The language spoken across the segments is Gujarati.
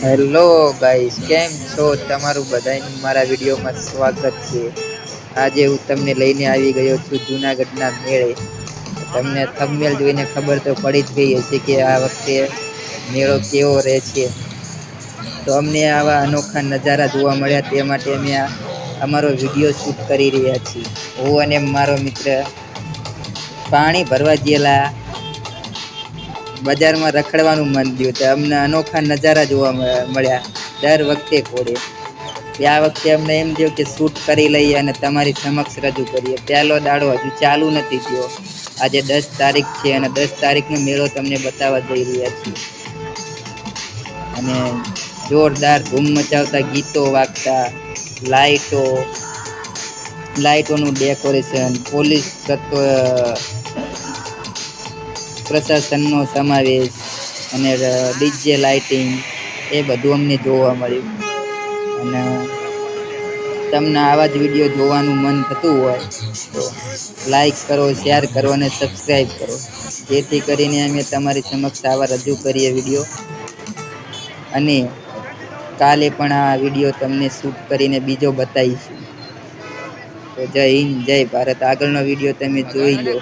હેલો ગાઈસ, કેમ છો? તમારું બધાનું મારા વિડીયોમાં સ્વાગત છે. આજે હું તમને લઈને આવી ગયો છું જૂનાગઢના મેળે. તમને થંબનેલ જોઈને ખબર તો પડી જ ગઈ હશે કે આ વખતે મેળો કેવો રહે છે. તો અમને આવા અનોખા નજારા જોવા મળ્યા તે માટે અમે અમારો વીડિયો શૂટ કરી રહ્યા છીએ. હું અને મારો મિત્ર પાણી ભરવા ગયેલા બજારમાં રખડવાનું મન થયું તો અમને અનોખા નજારા જોવા મળ્યા. દર વખતે ઘોડે. આ વખતે અમને એમ થયું કે શૂટ કરી લઈએ અને તમારી સમક્ષ રજૂ કરીએ. પહેલો દાડો હજુ ચાલુ નથી થયો. આજે દસ તારીખ છે અને દસ તારીખનો મેળો તમને બતાવવા જઈ રહ્યા છીએ. અને જોરદાર ધૂમ મચાવતા ગીતો વાગતા લાઇટો લાઇટોનું ડેકોરેશન, પોલીસ તત્વ પ્રશાસનનો સમાવેશ અને ડીજે લાઇટિંગ એ બધું અમને જોવા મળ્યું. અને તમને આવા જ વીડિયો જોવાનું મન થતું હોય તો લાઈક કરો, શેર કરો અને સબસ્ક્રાઈબ કરો. જેથી કરીને અમે તમારી સમક્ષ આવા રજૂ કરીએ વીડિયો. અને કાલે પણ આ વીડિયો તમને શૂટ કરીને બીજો બતાવીશું. તો જય હિન્દ, જય ભારત. આગળનો વીડિયો તમે જોઈ લો.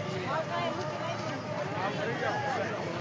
Thank you.